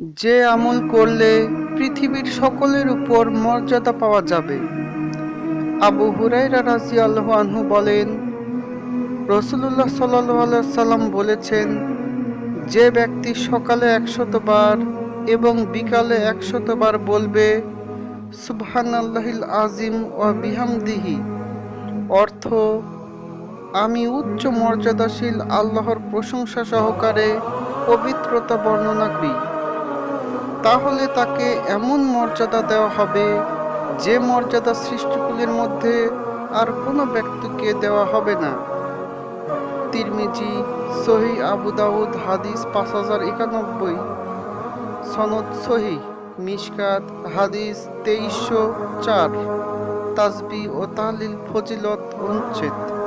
যে আমল করলে পৃথিবীর সকলের উপর মর্যাদা পাওয়া যাবে। আবু হুরাইরা রাজি আনহু বলেন রসুল্লাহ সাল্লাহ সাল্লাম বলেছেন, যে ব্যক্তি সকালে একশতবার এবং বিকালে একশতবার বলবে বলবে, সুবহানাল্লাহিল আজিম ও বিহামদিহি অর্থ, আমি উচ্চ মর্যাদাশীল আল্লাহর প্রশংসা সহকারে পবিত্রতা বর্ণনা করি। তাহলে তাকে এমন মর্যাদা দেওয়া হবে যে মর্যাদা সৃষ্টিকুলের মধ্যে আর কোনো ব্যক্তিকে দেওয়া হবে না। তিরমিজি, সহি আবু দাউদ, হাদিস পাঁচ হাজার একানব্বই। সনদ সহি, মিশকাত, হাদিস তেইশশো চার। তাসবি ও তাহলিল ফজিলত অনুচ্ছেদ।